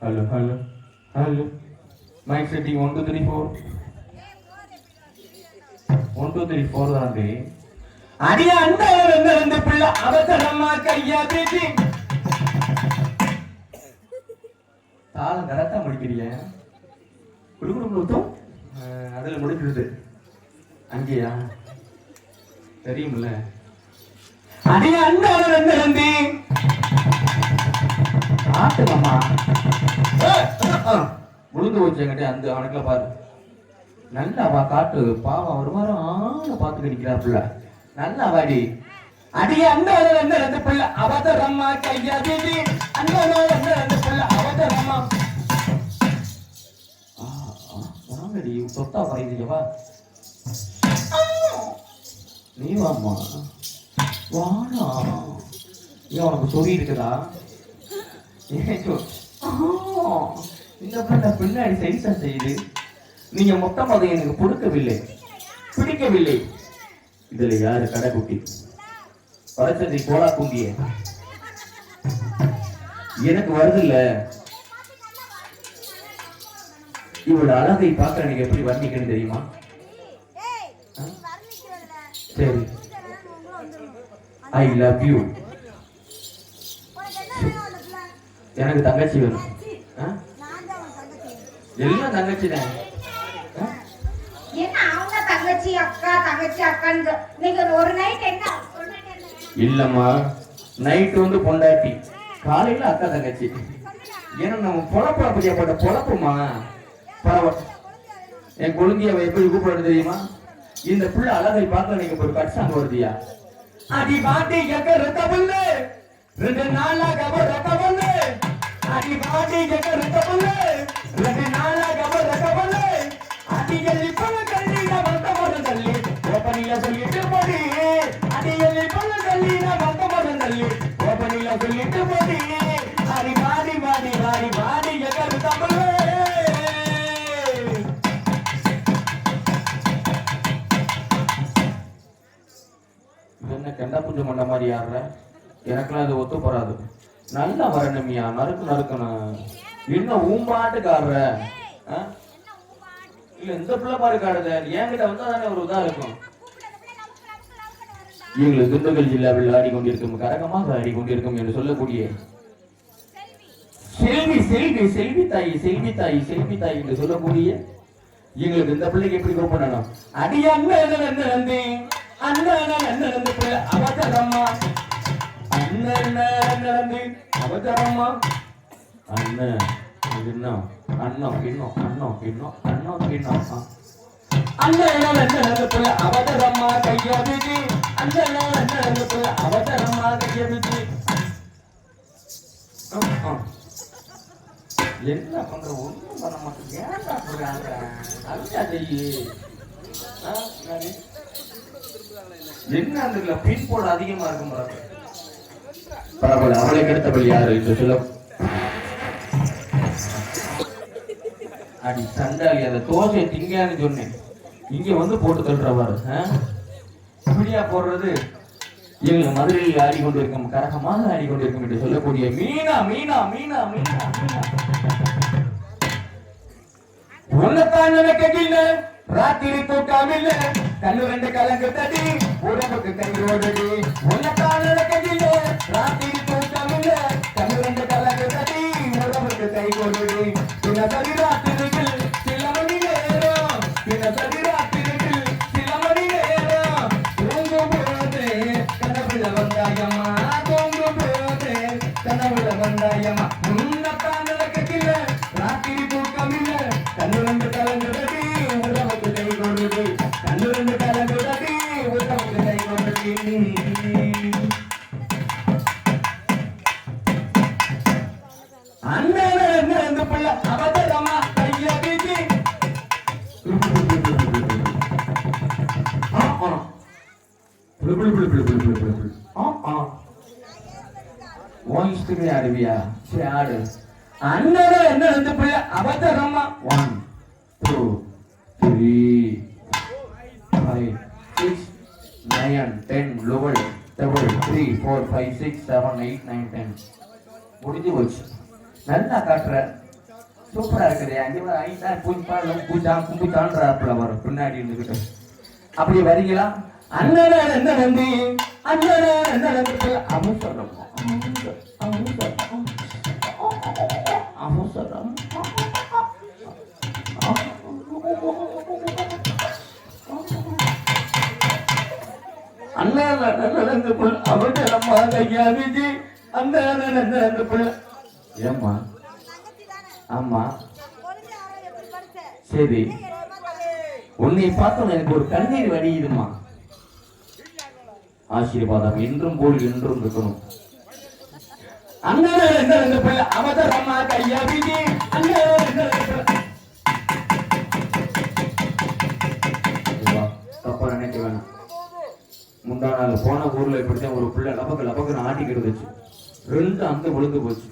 Hello hello hello mike setting one two three four one two three four దాండి அடி அந்த இருந்த பிள்ளை அவசரமா கையா பேசி தாளம் கரெக்டா முடிக்கிறிய? குடுக்குடு முழுத்தும் அதில் முடிக்கிறது அங்கேயா? தெரியுமில்ல அடி அந்த இருந்திருந்தேன் ஆட்டுமாமா உளுந்து வச்சங்கிட்ட அந்த அவனுக்குல பாரு. நல்லா வா காட்டு. பாவம் ஒரு மாதிரி ஆளை பார்த்து நிற்கிறாப்புல நல்லா வாடி அடிய அந்த அந்த ரெண்டு பிள்ளை. அவதரம்மா கையா தீதி அந்த அந்த ரெண்டு பிள்ளை. அவதரம்மா வாங்கடி சொத்தா வரையுது நீ வாமா வாடா. ஏன் உனக்கு சொல்லி இருக்குதா? இந்த பிள்ளை பின்னாடி சரிசா செய்யுது நீங்க மொத்தம் அதை எனக்கு கொடுக்கவில்லை. பிடிக்கவில்லை. இதுல யாரு கடைக்குட்டி? படைச்சதை கோலா குண்டிய எனக்கு வருதில்ல. இவளோட அழகை பார்க்க எனக்கு எப்படி வர்ணிக்கணும் தெரியுமா? சரி. ஐ லவ் யூ உனக்கு என்ன வேணும் அந்த பிள்ளை? எனக்கு தங்கச்சி வேணும். எல்லாம் தங்கச்சி தான்? என்ன அவங்க தங்கச்சி அக்கா தங்கச்சி அக்கான்னு நீங்க ஒரு நைட் என்ன? இல்லம்மா நைட்டு வந்து பொண்டாட்டி. காலையில அக்கா தங்கச்சி. ஏன்னா நம்ம பொழப்பு அப்படியாப்பட்ட பொழப்புமா பரவாயில்ல என் குழந்தைய எப்படி கூப்பிடுறது தெரியுமா? இந்த புள்ள அழகை பார்க்க நீங்க ஒரு கட்சாங்க வருதியா? அடி பாட்டி எங்க ரத்தபுல்லு? ரெண்டு நாளா கபர் ரத்தபுல்லு. அடி ಜಗ ರಕಬಲ್ಲ ರಗನಾಳ ಗಬ ರಕಬಲ್ಲ ಅತಿಯಲ್ಲಿ ಪಲ ಕಲ್ಲಿನ ಬಂತ ಮನದಲ್ಲಿ ಒಬ್ಬನಿಯ ಸೊಲ್ಲಿಟ್ಟು ಬಡಿ ಅತಿಯಲ್ಲಿ ಪಲ ಕಲ್ಲಿನ ಬಂತ ಮನದಲ್ಲಿ ಒಬ್ಬನಿಯ ಸೊಲ್ಲಿಟ್ಟು ಬಡಿ ಹರಿ ಬಾರಿ ಬಾರಿ ಬಾರಿ ಬಾರಿ ಜಗ ರಕಬಲ್ಲ ಇದನ್ನ ಕೆಂಡ ಪೂಜೆ ಮಾಡೋ மாதிரி ಯಾರ எனக்கெல்லாம் இது ஒத்து போறாது நல்லா வரணுமியா நறுக்கு நறுக்கணும். இன்னும் ஊம்பாட்டுக்கு ஆடுற இல்ல இந்த பிள்ளை மாதிரி காடுத என்கிட்ட வந்தா தானே ஒரு இதா இருக்கும். எங்களுக்கு திண்டுக்கல் ஜில்லாவில் ஆடிக்கொண்டிருக்கும் கரகமாக ஆடிக்கொண்டிருக்கும் என்று சொல்லக்கூடிய செல்வி செல்வி செல்வி தாய் செல்வி தாய் செல்வி தாய் என்று சொல்லக்கூடிய எங்களுக்கு இந்த பிள்ளைக்கு எப்படி கூப்பிடணும் அடி அண்ணன் நந்தி அண்ணன் அண்ணன் பிள்ளை அவசரம்மா அண்ணன் என்ன நடந்து அவசரமா அண்ணன் இன்னும் அண்ணம் இன்னும் அண்ணம் இன்னும் அண்ணம் இன்னும் அண்ணன் என்ன நடந்து போல அவசரமா கையாபிஜி அண்ணன் என்ன நடந்து போல அவசரமா கையாபிஜி என்ன பண்ற ஒன்றும் பண்ண மாட்டேன் ஏன்டா சொல்றாங்க அதுக்கா செய்யி என்ன அந்த பின் போர்டு அதிகமா இருக்கும் பாருங்க. பரவாயில்ல அவளை கெடுத்தவள் யாரு? என்று சொல்ல. அடி சண்டாளி அந்த தோசையை திங்கான்னு சொன்னேன். இங்க வந்து போட்டு தள்ளுறவாரு இப்படியா போடுறது எங்களை மதுரையில் ஆடிக்கொண்டிருக்கும் கரகமாக ஆடிக்கொண்டிருக்கும் என்று சொல்லக்கூடிய மீனா மீனா மீனா மீனா மீனா. உன்னைத்தான் நினைக்கல ராத்திரி தூக்கமில்ல கண்ணு ரெண்டு கலங்கு தடி உடம்புக்கு கை ஓடுது உனக்கான கதிலே ராத்திரி தூக்கமில்ல தமிழ் கலகு கதி உடம்புக்கு கை ஓடுது பின்ன சரி ராத்திரிகள் சில மணி நேரம் பின்ன சரி ராத்திரிகள் சில மணி நேரம். தூங்கு போது கனவுல வந்தாயம்மா தூங்கு போது கனவுல வந்தாயம்மா உன்னக்கான கதிலே ராத்திரி தூக்கமில்ல தமிழ் கலங்கு கதி உடம்புக்கு கை ஓடுது உன் இஷ்டமே ஆடுவியா சரி ஆடு அண்ணன் என்ன ரெண்டு பிள்ளை? அவசரமா one two three five six nine ten level double three four five six seven eight nine ten முடிஞ்சு போச்சு. நல்லா காட்டுற. சூப்பரா இருக்குது அங்கே ஒரு ஐட்டா பூஞ்சா பூஜா கும்புச்சான்றாப்புல வரும் பின்னாடி இருந்துகிட்டு அப்படி வரீங்களா? அண்ணன என்ன நம்பி அண்ணன என்ன நம்பி அவசரம் அவசரம் அவசரம் அண்ணன் நடந்து புல் அவசரமா கையா விஜி அந்த நடந்து புல் ஏம்மா? ஆமா. சரி. உன்னை பார்த்தோம் எனக்கு ஒரு கண்ணீர் வடியுதுமா ஆசீர்வாதம் என்றும் போல் என்றும் இருக்கணும். அண்ணன் என்ன ரெண்டு பிள்ளை அவசரமா கையா ரெண்டு தப்பா நினைக்க வேணாம் முந்தா நாள் போன ஊர்ல இப்படித்தான் ஒரு பிள்ளை லபக்கு லபக்குன்னு ஆட்டிக்கிட்டு இருந்துச்சு ரெண்டு அங்க விழுந்து போச்சு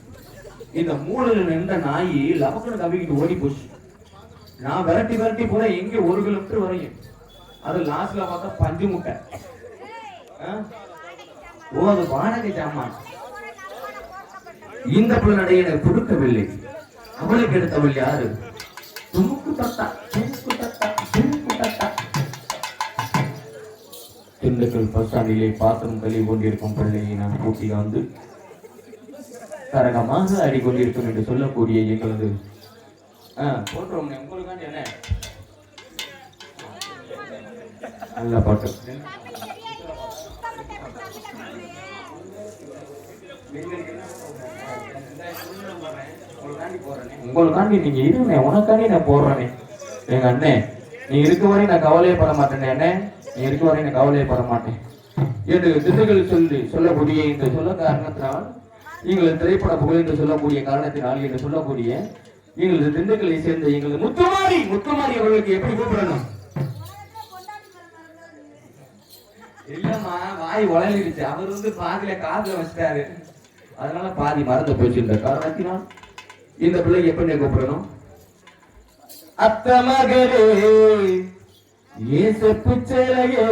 இந்த மூலையில் நின்ற நாய் லபக்குன்னு கவிக்கிட்டு ஓடி போச்சு நான் விரட்டி விரட்டி போற எங்க ஒரு கிலோமீட்டர் வரையும் அது லாஸ்ட்ல பார்த்தா பஞ்சு முட்டை ஆ? ஓ அது வாடகை ஜாமான் இந்த பிள்ளை எனக்கு கொடுக்கவில்லை. அவளுக்கு எடுத்தவள் யாரு? துமுக்கு தத்தா துமுக்கு தத்தா துமுக்கு தத்தா. திண்டுக்கல் பஸ் ஸ்டாண்டிலே பாத்திரம் கழுவி கொண்டிருக்கும் பிள்ளையை நான் கூட்டி வந்து கரகமாக ஆடிக்கொண்டிருக்கும் என்று சொல்லக்கூடிய எங்களது போட்டுறோம் என்ன? நல்ல பாட்டு. உங்களுக்காண்டி நீங்க இருங்க உனக்காண்டி நான் போடுறேனே. எங்க அண்ணே நீ இருக்க வரையும் நான் கவலையே பட மாட்டேன் அண்ணே. நீ இருக்க வரையும் நான் கவலையே பட மாட்டேன். என்று திண்டுக்கல் சொல்லி சொல்லக்கூடிய இந்த சொல்ல காரணத்தினால் எங்களது திரைப்பட புகழ் என்று சொல்லக்கூடிய காரணத்தினால் என்று சொல்லக்கூடிய எங்களது திண்டுக்கலை சேர்ந்த எங்களது முத்துமாரி முத்துமாரி அவர்களுக்கு எப்படி கூப்பிடணும்? இல்லம்மா வாய் உழலிருச்சு அவர் வந்து பாதியில காதுல வச்சிட்டாரு. அதனால பாதி மறந்து போச்சு இந்த காரணத்தினால் இந்த பிள்ளைக்கு எப்படி கூப்பிடணும்? அத்த மகளே ஏசப்பு சேலையே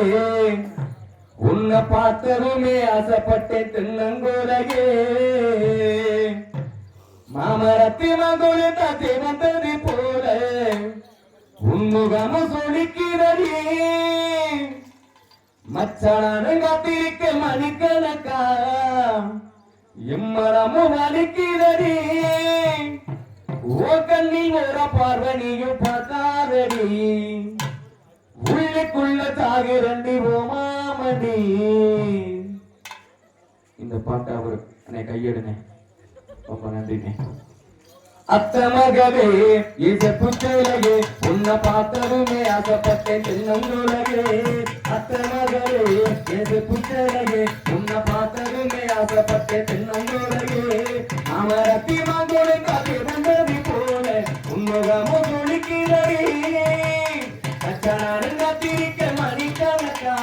உன்னை பார்த்ததுமே ஆசைப்பட்டேன் தென்னங்குலகே மாமரத்தி மகுழு தாத்தி வந்தது போல உன்முகம சொலிக்கிறதே மச்சான காத்திருக்க மணிக்கணக்கா எம்மரமும் வலிக்கிறதே ஓ கண்ணில் ஓர பார்வனியும் பார்க்காதடி உள்ளுக்குள்ள தாகிறண்டி ஓமாமடி. இந்த பாட்டை அவர் என்னை கையெடுங்க ரொம்ப நன்றிண்ணே. அத்தமகவே இது புத்துலகே புத்தலையே உன்னை பார்த்ததுமே ஆசைப்பட்டேன் தென்னங்குலகே அத்தமகவே இது புத்துலகே புத்தலையே உன்னை பார்த்ததுமே ஆசைப்பட்டேன் தென்னங்குலகே அமரத்தி மகுளை காத்து வந்தது போல உன்முகமோ துணிக்கிறதே அச்சான காத்திருக்க மணிக்கணக்கா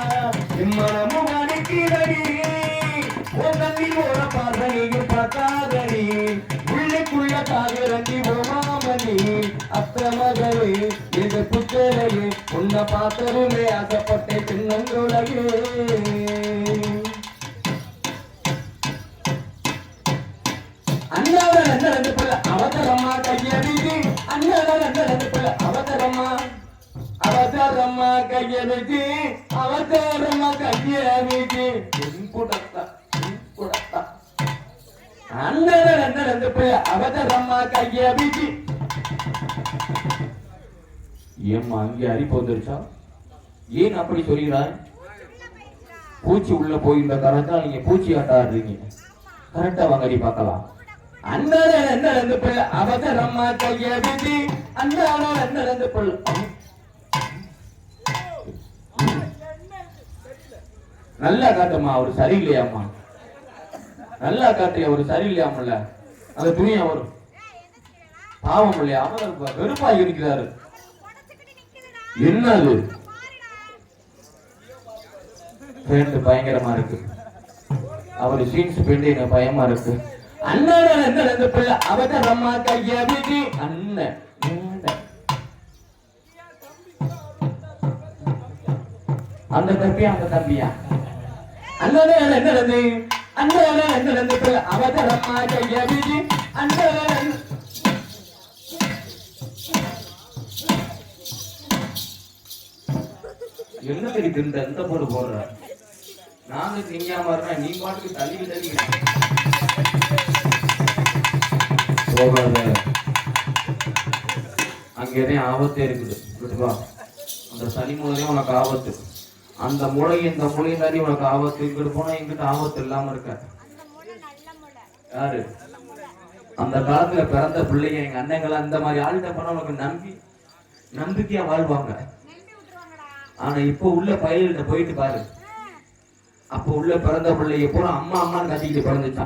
இம்மனமும் அடிக்கிறதே. உங்கி ஓர பார்வையும் பார்க்காதடி உள்ளுக்குள்ள உன்னை பார்த்ததுமே ஆசைப்பட்டே பின்னங்குலகு அண்ணாட ரெண்டு ரெண்டு பிள்ளை அவசரமா கையடிக்கு அண்ணாட ரெண்டு ரெண்டு பிள்ளை அவசரமா அவசரமா கையடிச்சு அவசரமா கையடிச்சு புடத்தா. புடத்தா அண்ணாட ரெண்டு ரெண்டு அவசரமா ஏம்மா அங்கே அரிப்பு வந்துருச்சா? ஏன் அப்படி சொல்கிறாய்? பூச்சி உள்ள போயிருந்த காரணத்தால் நீங்க பூச்சி ஆட்ட ஆடுறீங்க கரெக்டா வாங்கடி பார்க்கலாம். அண்ணா என்ன ரெண்டு பிள்ளை அவசரமா கைய விதி. அண்ணாட என்ன ரெண்டு பிள்ளை. நல்லா காட்டுமா அவர் சரியில்லையாம்மா. நல்லா காட்டு அவர் சரியில்லையாமல்ல அந்த துணியா வரும். பாவம் இல்லையா? அவர் வெறுப்பாகி இருக்கிறாரு. என்னது? பேண்ட் பயங்கரமா இருக்கு. அவரு ஜீன்ஸ் பேண்ட் எனக்கு பயமா இருக்கு. அண்ணன் என்ன ரெண்டு பிள்ளை அவத அம்மா கைய விதி. அண்ணன் அந்த தம்பியா அந்த தம்பியா? அண்ணன் என்ன ரெண்டு என்ன நடந்து அவதரமா கையா விதி. அண்ணன். என்ன தெரியுது? இந்த எந்த போடு போடுற? நானும் திங்காம இருக்கேன் நீ பாட்டுக்கு தள்ளி தள்ளி போகாத. அங்கேதான் ஆபத்தே இருக்குது. விட்டுவா அந்த சனி மூலையும் உனக்கு ஆபத்து. அந்த மூளை இந்த மூளை தாண்டி உனக்கு ஆபத்து. இங்கிட்டு போனா இங்கிட்டு ஆபத்து இல்லாம இருக்க. யாரு? அந்த காலத்துல பிறந்த பிள்ளைங்க எங்க அண்ணங்களாம் இந்த மாதிரி ஆள்கிட்ட போனா உனக்கு நம்பி நம்பிக்கையா வாழ்வாங்க. ஆனா இப்ப உள்ள பயல்கிட்ட போயிட்டு பாரு. அப்ப உள்ள பிறந்த பிள்ளைய பூரா அம்மா அம்மான்னு கத்திக்கிட்டு பிறந்துச்சான்